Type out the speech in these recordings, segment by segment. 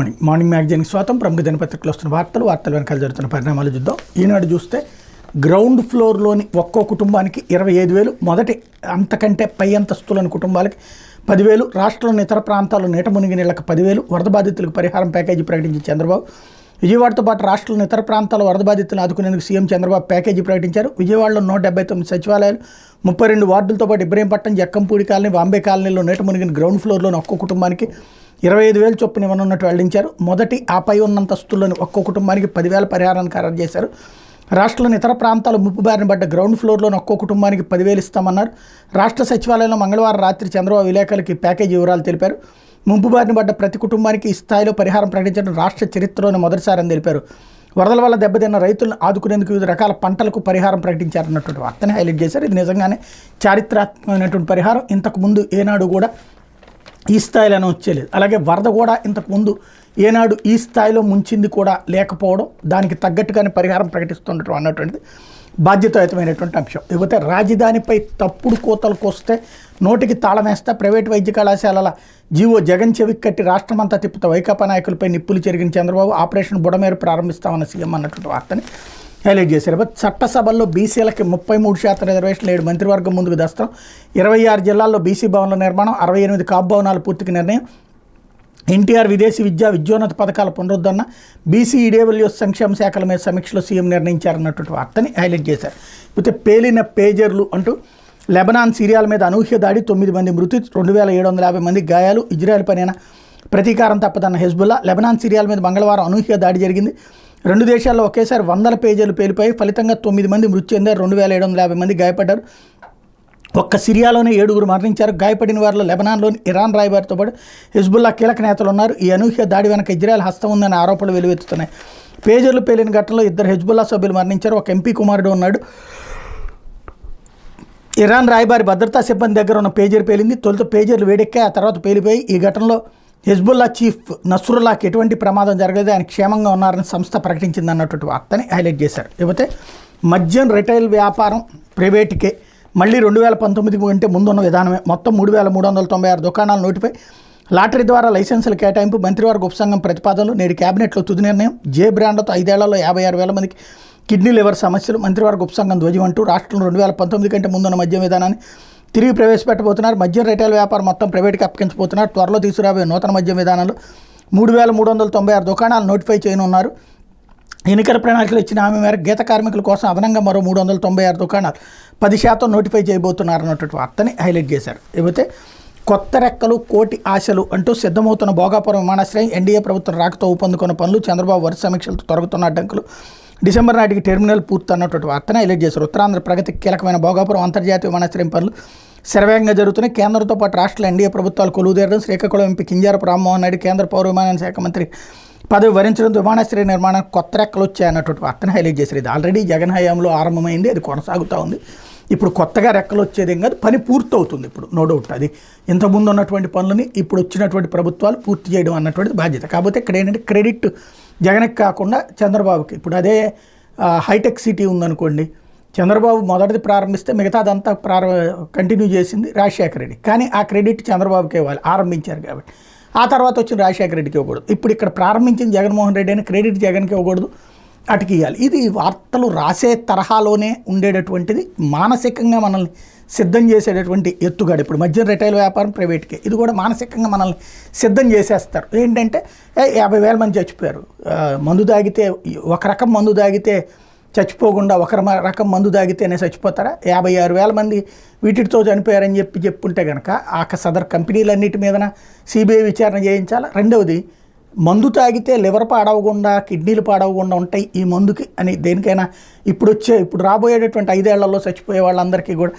Morning. Morning మ్యాగజైన్కి స్వాతం ప్రముఖ దినపత్రికలు వస్తున్న వార్తలు వార్తలు వెనకాల జరుగుతున్న పరిణామాలు చూద్దాం. ఈనాడు చూస్తే గ్రౌండ్ ఫ్లోర్లోని ఒక్కో కుటుంబానికి ఇరవై ఐదు వేలు మొదటి అంతకంటే పై అంతస్తులోని కుటుంబాలకి పదివేలు రాష్ట్రంలోని ఇతర ప్రాంతాల్లో నీట మునిగి నీళ్ళకు పదివేలు వరద బాధితులకు పరిహారం ప్యాకేజీ ప్రకటించి చంద్రబాబు. విజయవాడతో పాటు రాష్ట్రంలోని ఇతర ప్రాంతాల వరద బాధితులను ఆదుకునేందుకు సీఎం చంద్రబాబు ప్యాకేజీ ప్రకటించారు. విజయవాడలో నూట డెబ్బై తొమ్మిది సచివాలయాలు ముప్పై రెండు వార్డులతో పాటు ఇబ్రహీంపట్నం జక్కంపూడి కాలనీ బాంబే కాలనీలో నీట మునిగిన గ్రౌండ్ ఫ్లోర్లోని ఒక్కో కుటుంబానికి ఇరవై ఐదు వేలు చొప్పున ఇవ్వనున్నట్టు వెల్లడించారు. మొదటి ఆపై ఉన్నంతస్తుల్లోని ఒక్కో కుటుంబానికి పదివేల పరిహారాన్ని ఖరారు చేశారు. రాష్ట్రంలోని ఇతర ప్రాంతాలు ముప్పు బారిన పడ్డ గ్రౌండ్ ఫ్లోర్లోని ఒక్కో కుటుంబానికి పదివేలు ఇస్తామన్నారు. రాష్ట్ర సచివాలయంలో మంగళవారం రాత్రి చంద్రబాబు విలేకరులకి ప్యాకేజీ వివరాలు తెలిపారు. ముంపు బారిన పడ్డ ప్రతి కుటుంబానికి ఈ స్థాయిలో పరిహారం ప్రకటించడం రాష్ట్ర చరిత్రలోనే మొదటిసారని తెలిపారు. వరదల వల్ల దెబ్బతిన్న రైతులను ఆదుకునేందుకు వివిధ రకాల పంటలకు పరిహారం ప్రకటించారన్నటువంటి వార్తని హైలైట్ చేశారు. ఇది నిజంగానే చారిత్రాత్మకమైనటువంటి పరిహారం. ఇంతకుముందు ఏనాడు కూడా ఈ స్థాయిలోనే వచ్చేలేదు అలాగే వరద కూడా ఇంతకుముందు ఏనాడు ఈ స్థాయిలో ముంచింది కూడా లేకపోవడం దానికి తగ్గట్టుగానే పరిహారం ప్రకటిస్తుండటం అన్నటువంటిది బాధ్యతాయుతమైనటువంటి అంశం. ఇకపోతే రాజధానిపై తప్పుడు కోతలు కోస్తే నోటికి తాళం వేస్తే ప్రైవేట్ వైద్య కళాశాలల జీవో జగన్ చెవికి కట్టి రాష్ట్రమంతా తిప్పుతా వైకాపా నాయకులపై నిప్పులు చెరిగిన చంద్రబాబు ఆపరేషన్ బుడమేరు ప్రారంభిస్తామన్న సీఎం అన్నటువంటి వార్తని హైలైట్ చేశారు. బట్ చట్టసభల్లో బీసీలకి ముప్పై మూడు శాతం రిజర్వేషన్లు ఏడు మంత్రివర్గం ముందుకు దస్తం ఇరవై ఆరు జిల్లాల్లో బీసీ భవనాల నిర్మాణం అరవై ఎనిమిది కాపు భవనాలు పూర్తికి నిర్ణయం. ఎన్టీఆర్ విదేశీ విద్యా విద్యోన్నత పథకాల పునరుద్ధరణ బీసీ ఈడబ్ల్యూఎస్ సంక్షేమ శాఖల మీద సమీక్షలో సీఎం నిర్ణయించారన్నటువంటి వార్తని హైలైట్ చేశారు. అయితే పేలిన పేజర్లు అంటూ లెబనాన్ సిరియాల మీద అనూహ్య దాడి తొమ్మిది మంది మృతి రెండు వేల ఏడు వందల యాభై మంది గాయాలు ఇజ్రాయెల్ పైన ప్రతీకారం తప్పదన్న హెజ్బుల్లా. లెబనాన్ సిరియాల మీద మంగళవారం అనూహ్య దాడి జరిగింది. రెండు దేశాల్లో ఒకేసారి వందల పేజీలు పేలిపోయి ఫలితంగా తొమ్మిది మంది మృతి చెందారు. రెండు వేల ఏడు వందల యాభై మంది గాయపడ్డారు. ఒక్క సిరియాలోనే ఏడుగురు మరణించారు. గాయపడిన వారిలో లెబనాన్లోని ఇరాన్ రాయబారితో పాటు హిజ్బుల్లా కీలక నేతలు ఉన్నారు. ఈ అనూహ్య దాడి వెనక ఇజ్రాయెల్ హస్తం ఉందనే ఆరోపణలు వెలువెత్తుతున్నాయి. పేజర్లు పేలిన ఘటనలో ఇద్దరు హెజ్బుల్లా సభ్యులు మరణించారు. ఒక ఎంపీ కుమారుడు ఉన్నాడు. ఇరాన్ రాయబారి భద్రతా సిబ్బంది దగ్గర ఉన్న పేజర్ పేలింది. తొలుత పేజర్లు వేడెక్కాయి. ఆ తర్వాత పేలిపోయి ఈ ఘటనలో హెజ్బుల్లా చీఫ్ నసురుల్లాకి ఎటువంటి ప్రమాదం జరగలేదు. ఆయన క్షేమంగా ఉన్నారని సంస్థ ప్రకటించింది అన్నటువంటి వార్తని హైలైట్ చేశారు. లేకపోతే మద్యం రిటైల్ వ్యాపారం ప్రైవేట్కే మళ్ళీ రెండు వేల పంతొమ్మిది కంటే ముందున్న విధానమే. మొత్తం మూడు వేల మూడు వందల తొంభై ఆరు దుకాణాలు నోటిపై లాటరీ ద్వారా లైసెన్సుల కేటాయింపు మంత్రివర్గ ఉపసంఘం ప్రతిపాదనలు నేడు కేబినెట్లో తుది నిర్ణయం జే బ్రాండ్తో ఐదేళ్ళలో యాభై ఆరు వేల మందికి కిడ్నీ లివర్ సమస్యలు మంత్రివర్గ ఉపసంఘం ధ్వజం అంటూ రాష్ట్రంలో రెండు వేల పంతొమ్మిది కంటే ముందున్న మద్యం విధానాన్ని తిరిగి ప్రవేశపెట్టబోతున్నారు. మద్యం రిటైల్ వ్యాపారం మొత్తం ప్రైవేట్కి అప్పగించబోతున్నారు. త్వరలో తీసుకురాబోయే నూతన మద్యం విధానాలు మూడు వేల మూడు వందల తొంభై ఆరు దుకాణాలు నోటిఫై చేయనున్నారు. ఎన్నికల ప్రణాళికలు ఇచ్చిన హామీ మేరకు గీత కార్మికుల కోసం అదనంగా మరో మూడు వందల తొంభై ఆరు దుకాణాలు పది శాతం నోటిఫై చేయబోతున్నారు అన్నటువంటి వార్తని హైలైట్ చేశారు. ఇకపోతే కొత్త రెక్కలు కోటి ఆశలు అంటూ సిద్ధమవుతున్న భోగాపురం విమానాశ్రయం ఎన్డీఏ ప్రభుత్వం రాకతో ఊపందుకున్న పనులు చంద్రబాబు వరుస సమీక్షలతో తొలగుతున్న అడ్డంకులు డిసెంబర్ నాటికి టెర్మినల్ పూర్తి అన్నటువంటి వార్తను హైలైట్ చేశారు. ఉత్తరాంధ్ర ప్రగతి కీలకమైన భోగాపురం అంతర్జాతీయ విమానాశ్రయం పనులు శరవేగంగా జరుగుతున్నాయి. కేంద్రంతో పాటు రాష్ట్రాల ఎన్డీఏ ప్రభుత్వాలు కొలువుదేరడం శ్రీకాకుళం ఎంపీ కింజారపు రామ్మోహన్ నాయుడు కేంద్ర పౌర విమానయాన శాఖ మంత్రి పదవి వరించడంతో విమానాశ్రయ నిర్మాణం కొత్త రెక్కలు వచ్చాయన్నటువంటి వార్తను హైలైట్ చేశారు. ఇది ఆల్రెడీ జగన్ హయాంలో ఆరంభమైంది అది కొనసాగుతూ ఉంది. ఇప్పుడు కొత్తగా రెక్కలు వచ్చేది ఏం కాదు పని పూర్తవుతుంది ఇప్పుడు నో డౌట్ అది. ఇంతకుముందు ఉన్నటువంటి పనులని ఇప్పుడు వచ్చినటువంటి ప్రభుత్వాలు పూర్తి చేయడం అన్నటువంటిది బాధ్యత. కాకపోతే ఇక్కడ ఏంటంటే క్రెడిట్ జగన్కి కాకుండా చంద్రబాబుకి. ఇప్పుడు అదే హైటెక్ సిటీ ఉందనుకోండి చంద్రబాబు మొదటిది ప్రారంభిస్తే మిగతాదంతా ప్రారంభ కంటిన్యూ చేసింది రాజశేఖర రెడ్డి. కానీ ఆ క్రెడిట్ చంద్రబాబుకే ఇవ్వాలి ఆరంభించారు కాబట్టి. ఆ తర్వాత వచ్చిన రాజశేఖర రెడ్డికి ఇవ్వకూడదు. ఇప్పుడు ఇక్కడ ప్రారంభించిన జగన్మోహన్ రెడ్డి అని క్రెడిట్ జగన్కి ఇవ్వకూడదు. అటుకి ఇవ్వాలి ఇది వార్తలు రాసే తరహాలోనే ఉండేటటువంటిది మానసికంగా మనల్ని సిద్ధం చేసేటటువంటి ఎత్తుగాడు. ఇప్పుడు మధ్య రిటైల్ వ్యాపారం ప్రైవేట్కే. ఇది కూడా మానసికంగా మనల్ని సిద్ధం చేసేస్తారు. ఏంటంటే యాభై వేల మంది చచ్చిపోయారు. మందు తాగితే ఒక రకం మందు తాగితే చచ్చిపోకుండా ఒక రకం మందు తాగితేనే చచ్చిపోతారా? యాభై ఆరు వేల మంది వీటితో చనిపోయారని చెప్పి చెప్పుంటే కనుక ఆ సదర్ కంపెనీలన్నిటి మీదన సిబిఐ విచారణ చేయించాలా? రెండవది మందు తాగితే లివర్ పాడవకుండా కిడ్నీలు పాడవకుండా ఉంటాయి ఈ మందుకి అని దేనికైనా ఇప్పుడు వచ్చే ఇప్పుడు రాబోయేటటువంటి ఐదేళ్ళలో చచ్చిపోయే వాళ్ళందరికీ కూడా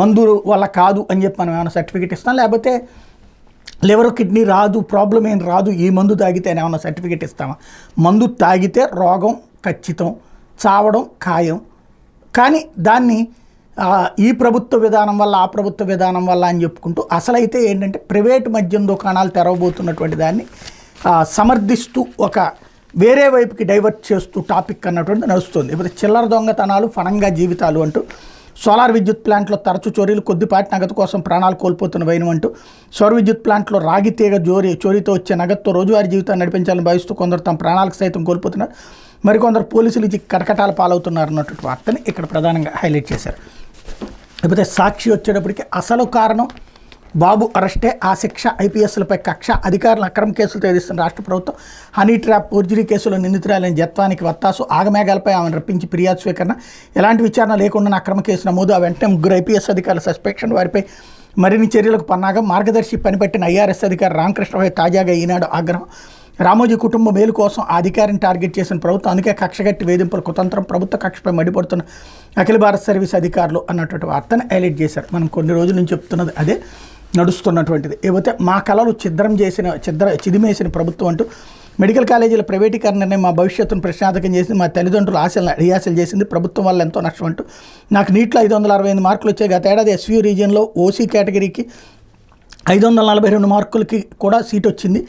మందు వల్ల కాదు అని చెప్పి మనం ఏమైనా సర్టిఫికేట్ ఇస్తాం? లేకపోతే లివర్ కిడ్నీ రాదు ప్రాబ్లం ఏం రాదు ఈ మందు తాగితే అని సర్టిఫికేట్ ఇస్తామా? మందు తాగితే రోగం ఖచ్చితం చావడం ఖాయం. కానీ దాన్ని ఈ ప్రభుత్వ విధానం వల్ల ఆ ప్రభుత్వ విధానం వల్ల అని చెప్పుకుంటూ అసలైతే ఏంటంటే ప్రైవేట్ మద్యం దుకాణాలు తెరవబోతున్నటువంటి దాన్ని సమర్థిస్తూ ఒక వేరే వైపుకి డైవర్ట్ చేస్తూ టాపిక్ అన్నటువంటి నడుస్తుంది. ఇప్పుడు చిల్లర దొంగతనాలు ఫణంగా జీవితాలు అంటూ సోలార్ విద్యుత్ ప్లాంట్లో తరచు చోరీలు కొద్దిపాటి నగదు కోసం ప్రాణాలు కోల్పోతున్న వైనం అంటూ సౌర విద్యుత్ ప్లాంట్లో రాగి తీగ జోరి చోరీతో వచ్చే నగదుతో రోజువారీ జీవితాన్ని నడిపించాలని భావిస్తూ కొందరు తమ ప్రాణాలకు సైతం కోల్పోతున్నారు. మరికొందరు పోలీసులు ఇది కటకటాల పాలవుతున్నారు అన్నటువంటి వార్తని ఇక్కడ ప్రధానంగా హైలైట్ చేశారు. లేకపోతే సాక్షి వచ్చేటప్పటికి అసలు కారణం బాబు అరెస్టే ఆ శిక్ష ఐపీఎస్లపై కక్ష అధికారులు అక్రమ కేసులు తేదిస్తున్న రాష్ట్ర ప్రభుత్వం హనీ ట్రాప్ ఫోర్జరీ కేసులో నిందితురాలైన జత్వానికి వత్తాసు ఆగమేఘాలపై ఆమెను రప్పించి ఫిర్యాదు స్వీకరణ. ఎలాంటి విచారణ లేకుండా అక్రమ కేసు నమోదు. ఆ వెంటనే ముగ్గురు ఐపీఎస్ అధికారుల సస్పెక్షన్ వారిపై మరిన్ని చర్యలకు పన్నాగా. మార్గదర్శి పనిపట్టిన ఐఆర్ఎస్ అధికారి రామకృష్ణపై తాజాగా ఈనాడు ఆగ్రహం రామోజీ కుటుంబ మేలు కోసం అధికారిని టార్గెట్ చేసిన ప్రభుత్వం అందుకే కక్షగట్టి వేధింపుల కుతంత్రం ప్రభుత్వ కక్షపై మడిపడుతున్న అఖిల భారత సర్వీస్ అధికారులు అన్నటువంటి వార్తను హైలైట్ చేశారు. మనం కొన్ని రోజుల నుంచి చెప్తున్నది అదే నడుస్తున్నటువంటిది. ఏవైతే మా కళలు ఛిద్రం చేసిన చిద్ర చిదిమేసిన ప్రభుత్వం అంటూ మెడికల్ కాలేజీల ప్రైవేటీకరణ నిర్ణయం మా భవిష్యత్తును ప్రశ్నార్థకం చేసింది మా తల్లిదండ్రులు ఆశలు అడియాసలు చేసింది ప్రభుత్వం వల్ల ఎంతో నష్టం అంటూ. నాకు నీటిలో ఐదు వందల అరవై ఐదు మార్కులు వచ్చాయి గత ఏడాది ఎస్వీ రీజియన్లో ఓసీ కేటగిరీకి ఐదు వందల నలభై రెండు మార్కులకి కూడా సీట్ వచ్చింది.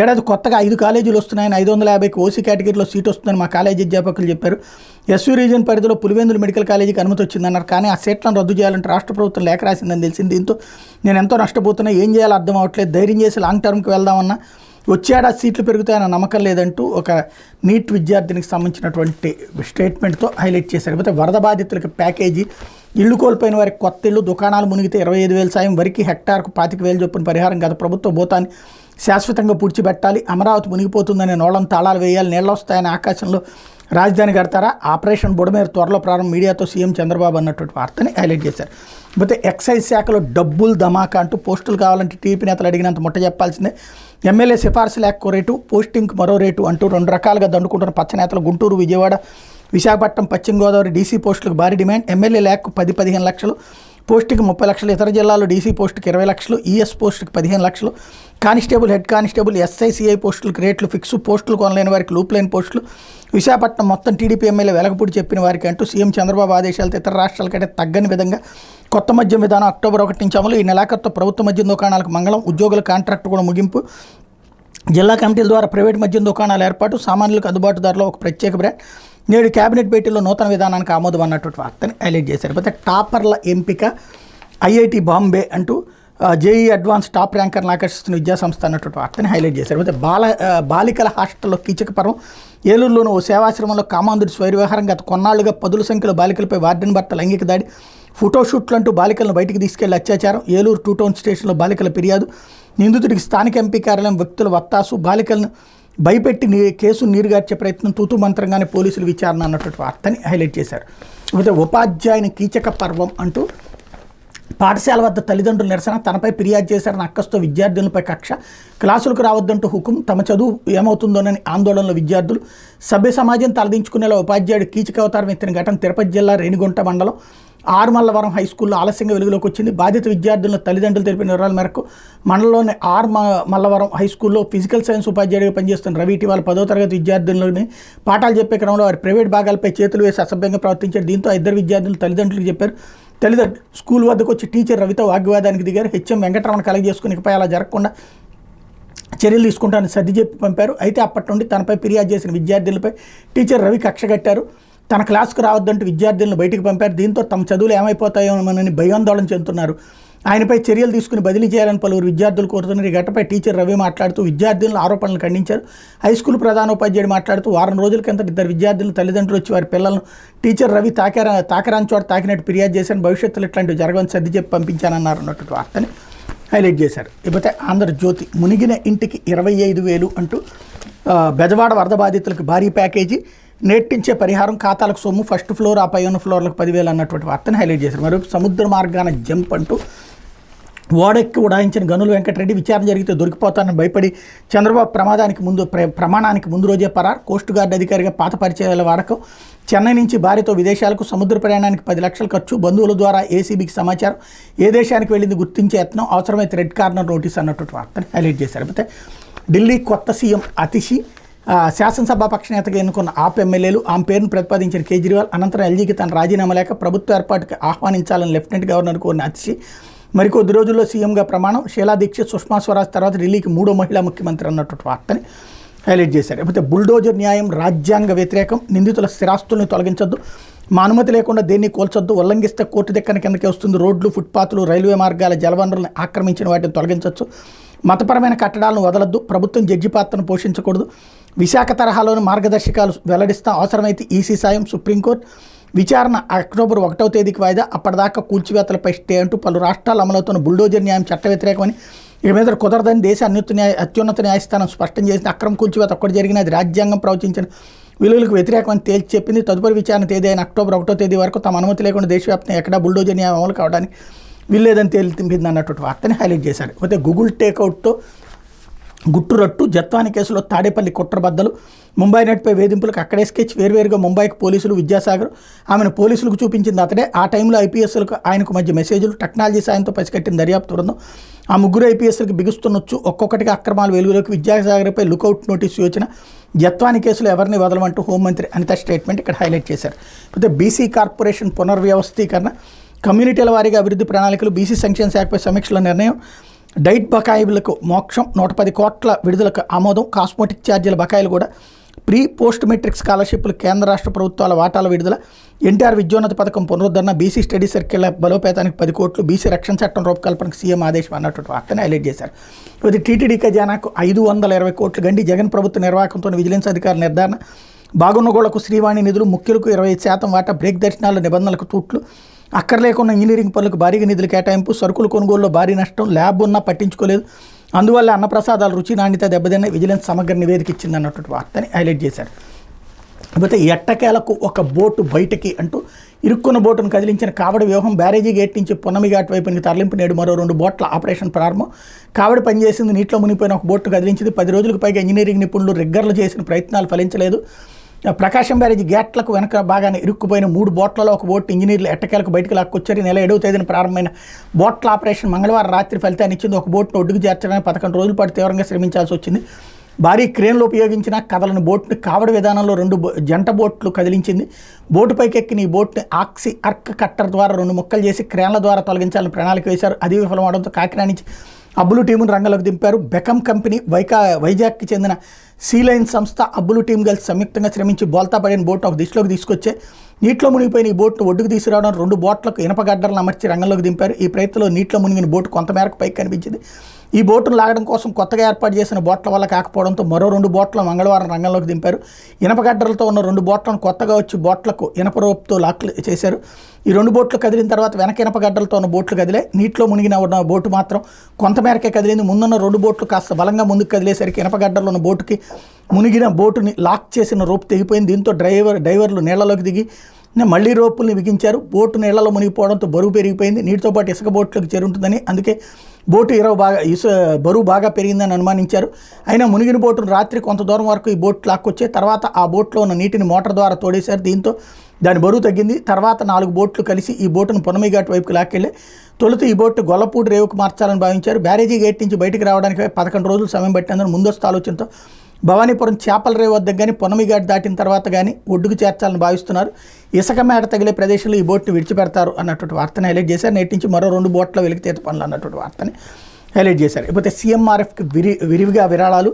ఏడాది కొత్తగా ఐదు కాలేజీలు వస్తున్నాయని ఐదు వందల యాభైకి ఓసీ కేటగిరీలో సీట్ వస్తుందని మా కాలేజీ అధ్యాపకులు చెప్పారు. ఎస్వీ రీజన్ పరిధిలో పులివెందులు మెడికల్ కాలేజీకి అనుమతి వచ్చిందన్నారు. కానీ ఆ సీట్లను రద్దు చేయాలంటే రాష్ట్ర ప్రభుత్వం లేఖ రాసిందని తెలిసింది. దీంతో నేను ఎంతో నష్టపోతున్నా. ఏం చేయాలో అర్థం అవ్వట్లేదు ధైర్యం చేసి లాంగ్ టర్మ్కి వెళ్దామన్నా వచ్చేడా సీట్లు పెరుగుతాయన్న నమ్మకం లేదంటూ ఒక నీట్ విద్యార్థినికి సంబంధించినటువంటి స్టేట్మెంట్తో హైలైట్ చేశారు. లేకపోతే వరద బాధితులకు ప్యాకేజీ ఇల్లు కోల్పోయిన వారికి కొత్త ఇల్లు దుకాణాలు మునిగితే ఇరవై ఐదు వేలు సాయం వరికి హెక్టార్కు పాతిక వేలు చొప్పున పరిహారం గత ప్రభుత్వ భూతాన్ని శాశ్వతంగా పూడ్చిపెట్టాలి అమరావతి మునిగిపోతుందనే నోళ్ళను తాళాలు వేయాలి నీళ్ళు వస్తాయని ఆకాశంలో రాజధాని కడతారా? ఆపరేషన్ బుడమేరు త్వరలో ప్రారంభం మీడియాతో సీఎం చంద్రబాబు అన్నటువంటి వార్తని హైలైట్ చేశారు. పోతే ఎక్సైజ్ శాఖలో డబ్బులు ధమాకా అంటూ పోస్టులు కావాలంటే టీపీ నేతలు అడిగినంత ముట్ట చెప్పాల్సిందే. ఎమ్మెల్యే సిఫార్సు లేక రేటు పోస్టింగ్కి మరో రేటు అంటూ రెండు రకాలుగా దండుకుంటున్న పచ్చ నేతలు గుంటూరు విజయవాడ విశాఖపట్నం పశ్చిమ గోదావరి డీసీ పోస్టులకు భారీ డిమాండ్. ఎమ్మెల్యే లేక పది పదిహేను లక్షలు పోస్టుకి ముప్పై లక్షలు ఇతర జిల్లాలో డీసీ పోస్టుకి ఇరవై లక్షలు ఈఎస్ పోస్టుకి పదిహేను లక్షలు కానిస్టేబుల్ హెడ్ కానిస్టేబుల్ ఎస్ఐసిఐ పోస్టులకు రేట్లు ఫిక్స్ పోస్టులు కొనలేని వారికి లూప్ లైన్ పోస్టులు విశాఖపట్నం మొత్తం టీడీపీ ఎమ్మెల్యే వెలగపూడి చెప్పిన వారికి అంటూ సీఎం చంద్రబాబు ఆదేశాలతో ఇతర రాష్ట్రాల కంటే తగ్గని విధంగా కొత్త మద్యం విధానం అక్టోబర్ ఒకటి నుంచి అమలు ఈ నెలాఖరుతో ప్రభుత్వ మద్యం దుకాణాలకు మంగళం ఉద్యోగుల కాంట్రాక్ట్ కూడా ముగింపు జిల్లా కమిటీల ద్వారా ప్రైవేట్ మద్యం దుకాణాల ఏర్పాటు సామాన్యులకు అందుబాటు ధరలో ఒక ప్రత్యేక బ్రాండ్ నేడు కేబినెట్ భేటీలో నూతన విధానానికి ఆమోదం అన్నటువంటి వార్తని హైలైట్ చేశారు. అయితే టాపర్ల ఎంపిక ఐఐటి బాంబే అంటూ జేఈ అడ్వాన్స్ టాప్ ర్యాంకర్ని ఆకర్షిస్తున్న విద్యాసంస్థ అన్నటువంటి వార్తని హైలైట్ చేశారు. అయితే బాల బాలికల హాస్టల్లో కీచకపరం ఏలూరులోని ఓ సేవాశ్రమంలో కామాంధుడి స్వైర వ్యవహారం గత కొన్నాళ్ళుగా పదుల సంఖ్యలో బాలికలపై వార్డెన్ భర్త లైంగిక దాడి ఫోటోషూట్లు అంటూ బాలికలను బయటికి తీసుకెళ్ళి అత్యాచారం ఏలూరు టూ టౌన్ స్టేషన్లో బాలికల ఫిర్యాదు నిందితుడికి స్థానిక ఎంపీ కార్యాలయం వ్యక్తుల వత్తాసు బాలికలను భయపెట్టి నీ కేసు నీరుగార్చే ప్రయత్నం తూతు మంత్రంగానే పోలీసులు విచారణ అన్నటువంటి వార్తని హైలైట్ చేశారు. అయితే ఉపాధ్యాయుని కీచక పర్వం అంటూ పాఠశాల వద్ద తల్లిదండ్రుల నిరసన తనపై ఫిర్యాదు చేశారని అక్కస్తో విద్యార్థులపై కక్ష క్లాసులకు రావద్దంటూ హుకుం తమ చదువు ఏమవుతుందోనని ఆందోళనలో విద్యార్థులు సభ్య సమాజం తలదించుకునేలా ఉపాధ్యాయుడు కీచక అవతారం ఎత్తిన ఘటన తిరుపతి జిల్లా రేణిగుంట మండలం ఆర్మల్లవరం హై స్కూల్లో ఆలస్యంగా వెలుగులోకి వచ్చింది. బాధిత విద్యార్థులను తల్లిదండ్రులు తెలిపిన వివరాల మేరకు మండలంలోని ఆర్ మ- మల్లవరం హై స్కూల్లో ఫిజికల్ సైన్స్ ఉపాధ్యాయుడిగా పనిచేస్తున్న రవి ఇటీవల పదో తరగతి విద్యార్థులని పాఠాలు చెప్పే క్రమంలో వారి ప్రైవేట్ భాగాలపై చేతులు వేసి అసభ్యంగా ప్రవర్తించారు. దీంతో ఇద్దరు విద్యార్థులు తల్లిదండ్రులకు చెప్పారు. తల్లిదండ్రులు స్కూల్ వద్దకు వచ్చి టీచర్ రవితో వాగ్వాదానికి దిగారు. హెచ్ఎం వెంకటరమణ కలగజేసుకుని ఇకపై అలా జరగకుండా చర్యలు తీసుకుంటానని సర్ది చెప్పి పంపారు. అయితే అప్పటి నుండి తనపై ఫిర్యాదు చేసిన విద్యార్థులపై టీచర్ రవి కక్ష కట్టారు. తన క్లాస్కు రావద్దంటూ విద్యార్థులను బయటికి పంపారు. దీంతో తమ చదువులు ఏమైపోతాయోనని భయాందోళన చెందుతున్నారు. ఆయనపై చర్యలు తీసుకుని బదిలీ చేయాలని పలువురు విద్యార్థులు కోరుతున్నారు. ఈ ఘటనపై టీచర్ రవి మాట్లాడుతూ విద్యార్థులను ఆరోపణలు ఖండించారు. హై స్కూల్ ప్రధానోపాధ్యాయుడు మాట్లాడుతూ వారం రోజుల కింద ఇద్దరు విద్యార్థులు తల్లిదండ్రులు వచ్చి వారి పిల్లలను టీచర్ రవి తాకారా తాకరాని చోట తాకినట్టు ఫిర్యాదు చేశాను భవిష్యత్తులో ఇట్లాంటివి జరగని సర్ది చెప్పి పంపించానన్నారు అన్నటువంటి వార్తని హైలైట్ చేశారు. ఇకపోతే ఆంధ్రజ్యోతి మునిగిన ఇంటికి ఇరవై ఐదు వేలు అంటూ బెజవాడ వరద బాధితులకు భారీ ప్యాకేజీ నేటించే పరిహారం ఖాతాలకు సొమ్ము ఫస్ట్ ఫ్లోర్ ఆ పై ఉన్న ఫ్లోర్లకు పదివేలు అన్నటువంటి వార్తను హైలైట్ చేశారు. మరొక సముద్ర మార్గాన జంప్ అంటూ ఓడెక్కి ఉడాయించిన గనుల వెంకటరెడ్డి విచారణ జరిగితే దొరికిపోతానని భయపడి చంద్రబాబు ప్రమాదానికి ముందు ప్ర ప్రమాణానికి ముందు రోజే పరార్. కోస్ట్ గార్డ్ అధికారిగా పాత పరిచయాల వాడకం. చెన్నై నుంచి భార్యతో విదేశాలకు సముద్ర ప్రయాణానికి పది లక్షల ఖర్చు. బంధువుల ద్వారా ఏసీబీకి సమాచారం. ఏ దేశానికి వెళ్ళింది గుర్తించే యత్నం. అవసరమైతే రెడ్ కార్నర్ నోటీస్ అన్నటువంటి వార్తను హైలైట్ చేశారు. అయితే ఢిల్లీ కొత్త సీఎం అతిషి శాసనసభా పక్ష పక్షనేతగా ఎన్నుకున్న ఆప్ ఎమ్మెల్యేలు ఆమె పేరును ప్రతిపాదించిన కేజ్రీవాల్ అనంతరం ఎల్జీకి తన రాజీనామా లేక ప్రభుత్వ ఏర్పాటుకి ఆహ్వానించాలని లెఫ్టినెంట్ గవర్నర్ కోరిన అతిశి. మరికొద్ది రోజుల్లో సీఎంగా ప్రమాణం. షీలా దీక్షిత్ సుష్మా స్వరాజ్ తర్వాత ఢిల్లీకి మూడో మహిళా ముఖ్యమంత్రి అన్నటువంటి వార్తని హైలైట్ చేశారు. లేకపోతే బుల్డోజర్ న్యాయం రాజ్యాంగ వ్యతిరేకం నిందితుల స్థిరాస్తుల్ని తొలగించొద్దు మా అనుమతి లేకుండా దేన్ని కోల్చొద్దు ఉల్లంఘిస్తే కోర్టు దక్కన కిందకి వస్తుంది రోడ్లు ఫుట్పాత్లు రైల్వే మార్గాల జలవనరులను ఆక్రమించిన వాటిని తొలగించవచ్చు మతపరమైన కట్టడాలను వదలొద్దు. ప్రభుత్వం జడ్జి పాత్రను పోషించకూడదు. విశాఖ తరహాలోని మార్గదర్శకాలు వెల్లడిస్తాం అవసరమైతే ఈసీ సాయం సుప్రీంకోర్టు. విచారణ అక్టోబర్ ఒకటవ తేదీకి వాయిదా. అప్పటిదాకా కూల్చివేతలపై స్టే అంటూ పలు రాష్ట్రాలు అమలవుతున్న బుల్డోజర్ న్యాయం చట్ట వ్యతిరేకమని ఇక మీద కుదరదని దేశ అన్యుత న్యాయ అత్యున్నత న్యాయస్థానం స్పష్టం చేసిన అక్రమ కూల్చివేత ఒక్కటి జరిగిన అది రాజ్యాంగం ప్రవచించిన విలువలకు వ్యతిరేకమని తేల్చి చెప్పింది. తదుపరి విచారణ తేదీ అయిన అక్టోబర్ ఒకటో తేదీ వరకు తమ అనుమతి లేకుండా దేశవ్యాప్తంగా ఎక్కడా బుల్డోజర్ న్యాయం అమలు కావడానికి వీళ్ళేదని తేలింపింది అన్నటువంటి వార్తని హైలైట్ చేశారు అయితే గూగుల్ టేక్అవుట్తో గుట్టురట్టు జత్వాని కేసులో తాడేపల్లి కుట్రబద్దలు ముంబై నటిపై వేధింపులకు అక్కడే స్కెచ్ వేర్వేరుగా ముంబైకి పోలీసులు విద్యాసాగర్ ఆమెను పోలీసులకు చూపించింది అతడే. ఆ టైంలో ఐపీఎస్లకు ఆయనకు మధ్య మెసేజ్లు టెక్నాలజీ సాయంతో పసిగట్టిన దర్యాప్తు బృందం ఆ ముగ్గురు ఐపీఎస్లకు బిగుస్తున్నొచ్చు. ఒక్కొక్కటిగా అక్రమాలు వెలుగులోకి విద్యాసాగర్పై లుకౌట్ నోటీసు యోచన జత్వాని కేసులో ఎవరిని వదలమంటూ హోంమంత్రి అనిత స్టేట్మెంట్ ఇక్కడ హైలైట్ చేశారు. అయితే బీసీ కార్పొరేషన్ పునర్వ్యవస్థీకరణ కమ్యూనిటీల వారీగా అభివృద్ధి ప్రణాళికలు బీసీ సంక్షేమ శాఖపై సమీక్షల నిర్ణయం డైట్ బకాయిలకు మోక్షం నూట పది కోట్ల విడుదలకు ఆమోదం కాస్మోటిక్ ఛార్జీల బకాయిలు కూడా ప్రీ పోస్ట్ మెట్రిక్ స్కాలర్షిప్లు కేంద్ర రాష్ట్ర ప్రభుత్వాల వాటాల విడుదల ఎన్టీఆర్ విద్యోన్నత పథకం పునరుద్ధరణ బీసీ స్టడీ సర్కిల్ బలోపేతానికి పది కోట్లు బీసీ రక్షణ చట్టం రూపకల్పనకు సీఎం ఆదేశం అన్నటువంటి వార్తను హైలైట్ చేశారు. ఇది టీటీడీ ఖజానాకు ఐదు వందల ఇరవై కోట్లు గండి జగన్ ప్రభుత్వ నిర్వాహకంతో విజిలెన్స్ అధికారుల నిర్ధారణ బాగున్నగోళ్ళకు శ్రీవాణి నిధులు ముఖ్యులకు ఇరవై శాతం వాటా బ్రేక్ దర్శనాల నిబంధనలకు తూట్లు అక్కర్లేకుండా ఇంజనీరింగ్ పనులకు భారీగా నిధులు కేటాయింపు సరుకుల కొనుగోలులో భారీ నష్టం ల్యాబ్ ఉన్నా పట్టించుకోలేదు. అందువల్ల అన్నప్రసాదాల రుచి నాణ్యత దెబ్బతిన్న విజిలెన్స్ సమగ్ర నివేదిక ఇచ్చింది అన్నటువంటి వార్తని హైలైట్ చేశారు. కాకపోతే ఎట్టకేలకు ఒక బోటు బయటకి అంటూ ఇరుక్కున్న బోటును కదిలించిన కావడి వ్యూహం బ్యారేజీ గేట్ నుంచి పొన్నమి ఘాట్ వైపునికి తరలింపు నేడు మరో రెండు బోట్ల ఆపరేషన్ ప్రారంభం. కావడి పనిచేసింది నీటిలో మునిగిపోయిన ఒక బోటు కదిలించింది. పది రోజులకు పైగా ఇంజనీరింగ్ నిపుణులు రిగ్గర్లు చేసిన ప్రయత్నాలు ఫలించలేదు. ప్రకాశం బ్యారేజీ గేట్లకు వెనక బాగానే ఇరుక్కుపోయిన మూడు బోట్లలో ఒక బోట్ ఇంజనీర్లు ఎట్టకేలకు బయటకు లాక్కొచ్చారు. నెల ఏడవ తేదీన ప్రారంభమైన బోట్ల ఆపరేషన్ మంగళవారం రాత్రి ఫలితాన్ని ఇచ్చింది. ఒక బోట్ను ఒడ్డుకు చేర్చడానికి పదకొండు రోజుల పాటు తీవ్రంగా శ్రమించాల్సి వచ్చింది. భారీ క్రేన్లు ఉపయోగించిన కదలని బోట్ని కావడి విధానంలో రెండు బో- జంట బోట్లు కదిలించింది. బోటు పైకెక్కిన ఈ బోట్ని ఆక్సి అర్క్ కట్టర్ ద్వారా రెండు ముక్కలు చేసి క్రేన్ల ద్వారా తొలగించాలని ప్రణాళిక వేశారు. అది విఫలమవడంతో కాకినాడ నుంచి అబ్బులు టీమును రంగంలోకి దింపారు. బెకమ్ కంపెనీ వైకా వైజాగ్కి చెందిన సీలైన్ సంస్థ అబ్బులు టీం కలిసి సంయుక్తంగా శ్రమించి బోల్తా పడిన బోట్ను ఒక దిశలోకి తీసుకొచ్చే నీటిలో మునిగిపోయిన ఈ బోట్ను ఒడ్డుకు తీసుకురావడం రెండు బోట్లకు ఇనపగడ్డలను అమర్చి రంగంలోకి దింపారు. ఈ ప్రయత్నంలో నీటిలో మునిగిన బోటు కొంతమేరకు పైకి కనిపించింది. ఈ బోటును లాగడం కోసం కొత్తగా ఏర్పాటు చేసిన బోట్ల వల్ల కాకపోవడంతో మరో రెండు బోట్లను మంగళవారం రంగంలోకి దింపారు. ఇనపగడ్డలతో ఉన్న రెండు బోట్లను కొత్తగా వచ్చి బోట్లకు ఇనప రోప్తో లాక్ చేశారు. ఈ రెండు బోట్లు కదిలిన తర్వాత వెనక ఇనపగడ్డలతో ఉన్న బోట్లు కదిలే నీటిలో మునిగిన ఉన్న బోటు మాత్రం కొంతమేరకే కదిలింది. ముందున్న రెండు బోట్లు కాస్త బలంగా ముందుకు కదిలేసరికి ఇనపగడ్డలు ఉన్న బోటుకి మునిగిన బోటుని లాక్ చేసిన రోప్ తెగిపోయింది. దీంతో డ్రైవర్ డ్రైవర్లు నీళ్ళలోకి దిగి మళ్ళీ రోపుల్ని బిగించారు. బోటు నీళ్ళలో మునిగిపోవడంతో బరువు పెరిగిపోయింది. నీటితో పాటు ఇసుక బోట్లకు చేరుంటుందని అందుకే బోటు ఇరవ బాగా ఇసు బరువు బాగా పెరిగిందని అనుమానించారు. అయినా మునిగిన బోటును రాత్రి కొంత దూరం వరకు ఈ బోట్ లాక్కొచ్చే తర్వాత ఆ బోట్లో ఉన్న నీటిని మోటార్ ద్వారా తోడేశారు. దీంతో దాని బరువు తగ్గింది. తర్వాత నాలుగు బోట్లు కలిసి ఈ బోటును పొనమిఘాట్ వైపుకి లాక్కెళ్ళి తొలుత ఈ బోటు గొల్లపూడి రేవుకు మార్చాలని భావించారు. బ్యారేజీ గేట్ నుంచి బయటకు రావడానికి పదకొండు రోజులు సమయం పట్టినందున ముందస్తు ఆలోచనతో భవానీపురం చేపల రేవు వద్ద కానీ పొనమిఘాట్ దాటిన తర్వాత కానీ ఒడ్డుకు చేర్చాలని భావిస్తున్నారు. ఇసుక మేడ తగిలే ప్రదేశంలో ఈ బోట్ని విడిచిపెడతారు అన్నటువంటి వార్తను హైలైట్ చేశారు. నేటి నుంచి మరో రెండు బోట్ల వెలికితీత పనులు అన్నటువంటి వార్తని హైలైట్ చేశారు. ఇకపోతే సీఎంఆర్ఎఫ్కి విరి విరివిగా విరాళాలు.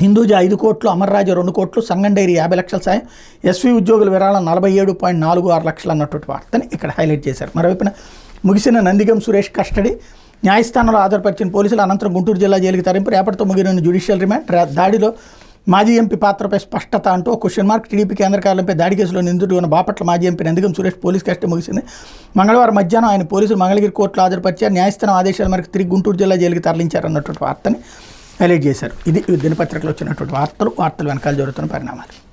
హిందూజా ఐదు కోట్లు అమర్రాజు రెండు కోట్లు సంగం డైరీ యాభై లక్షల సాయం ఎస్వి ఉద్యోగుల విరాళం నలభై ఏడు పాయింట్ నాలుగు ఆరు లక్షలు అన్నటువంటి వార్తని ఇక్కడ హైలైట్ చేశారు. మరోవైపున ముగిసిన నందిగం సురేష్ కస్టడీ. న్యాయస్థానంలో ఆధారపరిచిన పోలీసులు అనంతరం గుంటూరు జిల్లా జైలుకి తరింపు రేపటితో ముగిన జ్యుడిషియల్ రిమాండ్ దాడిలో మాజీ ఎంపీ పాత్రపై స్పష్టత అంటూ క్వశ్చన్ మార్క్ టీడీపీ కేంద్ర కార్యాలయంపై దాడి కేసులో నిందితుడు ఉన్న బాపట్ల మాజీ MP Nandigam Suresh police custody ముగిసింది. మంగళవారం మధ్యాహ్నం ఆయన పోలీసులు మంగళగిరి కోర్టులో హాజరుపరిచారు. న్యాయస్థానం ఆదేశాల మేరకు తిరిగి గుంటూరు జిల్లా జైలుకి తరలించారు అన్నటువంటి వార్తని హైలైట్ చేశారు. ఇది దినపత్రికలో వచ్చినటువంటి వార్తలు వార్తలు వెనకాల జరుగుతున్న పరిణామాలు.